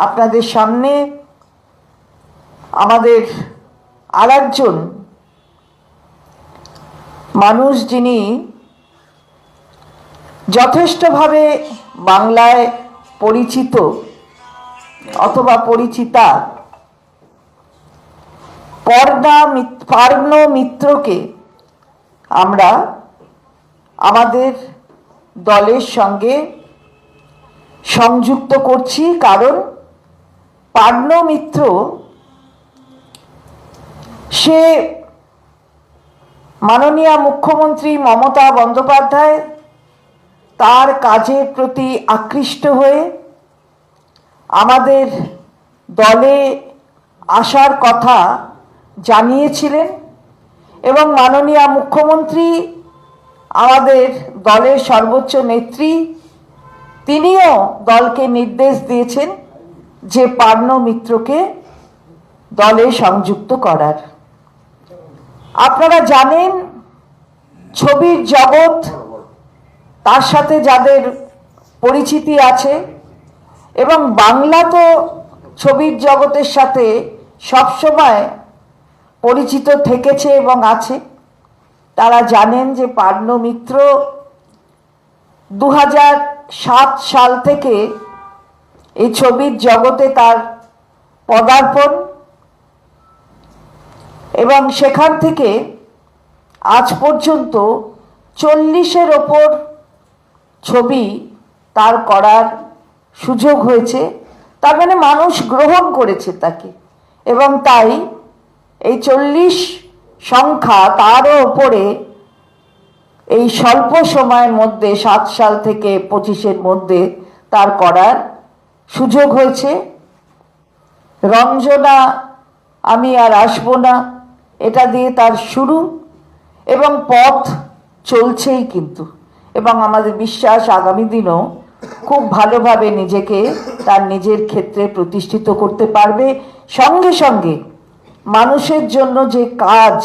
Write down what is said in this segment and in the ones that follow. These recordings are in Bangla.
আপনাদের সামনে আমাদের আর একজন মানুষ যিনি যথেষ্টভাবে বাংলায় পরিচিত অথবা পরিচিতা, পর্দা পার্ণ মিত্রকে আমরা আমাদের দলের সঙ্গে সংযুক্ত করছি কারণ পার্ণ মিত্র সে মাননীয় মুখ্যমন্ত্রী মমতা বন্দ্যোপাধ্যায় তার কাজের প্রতি আকৃষ্ট হয়ে আমাদের দলে আসার কথা জানিয়েছিলেন এবং মাননীয় মুখ্যমন্ত্রী, আমাদের দলের সর্বোচ্চ নেত্রী, তিনিও দলকে নির্দেশ দিয়েছেন। যে পার্ণ মিত্রকে দলে সংযুক্ত করার। আপনারা জানেন, ছবির জগৎ, তার সাথে যাদের পরিচিতি আছে, এবং বাংলা তো ছবির জগতের সাথে সবসময় পরিচিত থেকেছে এবং আছে। তারা জানেন যে পার্ণ মিত্র দু সাল থেকে এই ছবির জগতে তার পদার্পণ এবং সেখান থেকে আজ পর্যন্ত চল্লিশের ওপর ছবি তার করার সুযোগ হয়েছে। তার মানে মানুষ গ্রহণ করেছে তাকে। এবং তাই এই চল্লিশ সংখ্যা তারও ওপরে এই স্বল্প সময়ের মধ্যে, সাত সাল থেকে পঁচিশের মধ্যে তার করার সুযোগ হয়েছে। রঞ্জনা আমি আর আসব না, এটা দিয়ে তার শুরু এবং পথ চলছেই কিন্তু। এবং আমাদের বিশ্বাস আগামী দিনও খুব ভালোভাবে নিজেকে তার নিজের ক্ষেত্রে প্রতিষ্ঠিত করতে পারবে। সঙ্গে সঙ্গে মানুষের জন্য যে কাজ,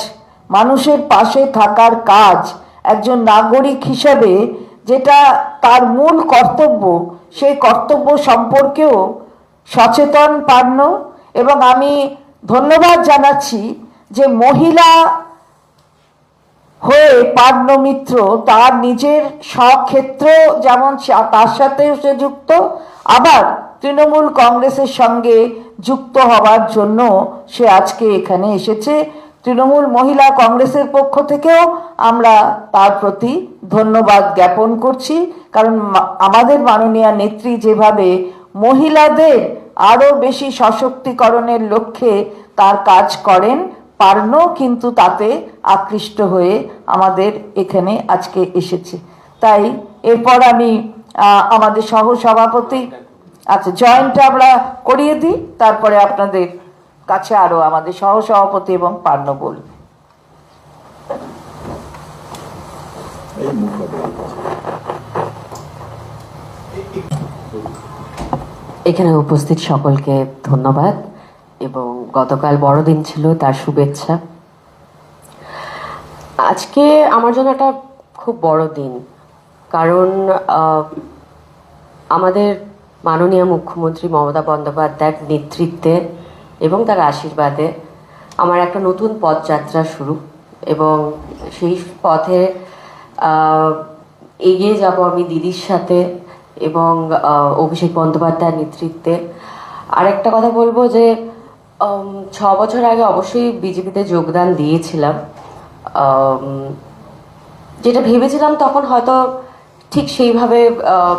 মানুষের পাশে থাকার কাজ একজন নাগরিক হিসেবে যেটা তার মূল কর্তব্য, সেই কর্তব্য সম্পর্কেও সচেতন পান্ন এবং আমি ধন্যবাদ জানাচ্ছি যে মহিলা হয়ে পার্ণ মিত্র তার নিজের স্বক্ষেত্র যেমন তার সাথেও সে যুক্ত, আবার তৃণমূল কংগ্রেসের সঙ্গে যুক্ত হওয়ার জন্য সে আজকে এখানে এসেছে। তৃণমূল মহিলা কংগ্রেসের পক্ষ থেকেও আমরা তার প্রতি ধন্যবাদ জ্ঞাপন করছি। কারণ আমাদের মাননীয় নেত্রী যেভাবে মহিলাদের আরও বেশি সশক্তিকরণের লক্ষ্যে তার কাজ করেন, পার্নো কিন্তু তাতে আকৃষ্ট হয়ে আমাদের এখানে আজকে এসেছে। তাই এরপর আমি আমাদের সহ সভাপতি আচ্ছা জয়েন্টটা আমরা করিয়ে দিই, তারপরে আপনাদের কাছে আরও আমাদের সহ সভাপতি এবং পার্নো বলবে। এই মুখটা এখানে উপস্থিত সকলকে ধন্যবাদ এবং গতকাল বড়দিন ছিল, তার শুভেচ্ছা। আজকে আমার জন্য একটা খুব বড় দিন, কারণ আমাদের মাননীয় মুখ্যমন্ত্রী মমতা বন্দ্যোপাধ্যায়ের নেতৃত্বে এবং তার আশীর্বাদে আমার একটা নতুন পথযাত্রা শুরু এবং সেই পথে এগিয়ে যাব আমি দিদির সাথে এবং অভিষেক বন্দ্যোপাধ্যায়ের নেতৃত্বে। আরেকটা কথা বলব যে ছ বছর আগে অবশ্যই বিজেপিতে যোগদান দিয়েছিলাম। যেটা ভেবেছিলাম তখন হয়তো ঠিক সেইভাবে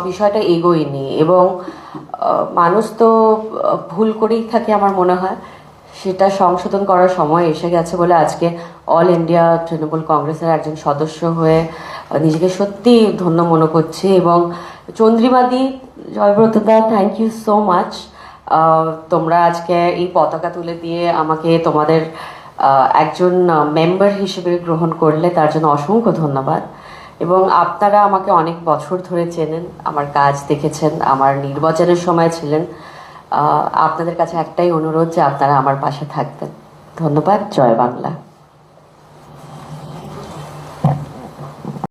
বিষয়টা এগোয়নি এবং মানুষ তো ভুল করেই থাকে আমার মনে হয়। সেটা সংশোধন করার সময় এসে গেছে বলে আজকে অল ইন্ডিয়া তৃণমূল কংগ্রেসের একজন সদস্য হয়ে নিজেকে সত্যি ধন্য মনে করছি এবং চন্দ্রিমাদি জয়ব্রতদা থ্যাংক ইউ সো মাচ তোমরা আজকে এই পতাকা তুলে দিয়ে আমাকে তোমাদের একজন মেম্বার হিসেবে গ্রহণ করলে তার জন্য অসংখ্য ধন্যবাদ। এবং আপনারা আমাকে অনেক বছর ধরে চেনেন, আমার কাজ দেখেছেন, আমার নির্বাচনের সময় ছিলেন। আপনাদের কাছে একটাই অনুরোধ যে আপনারা আমার পাশে থাকবেন। ধন্যবাদ জয় বাংলা।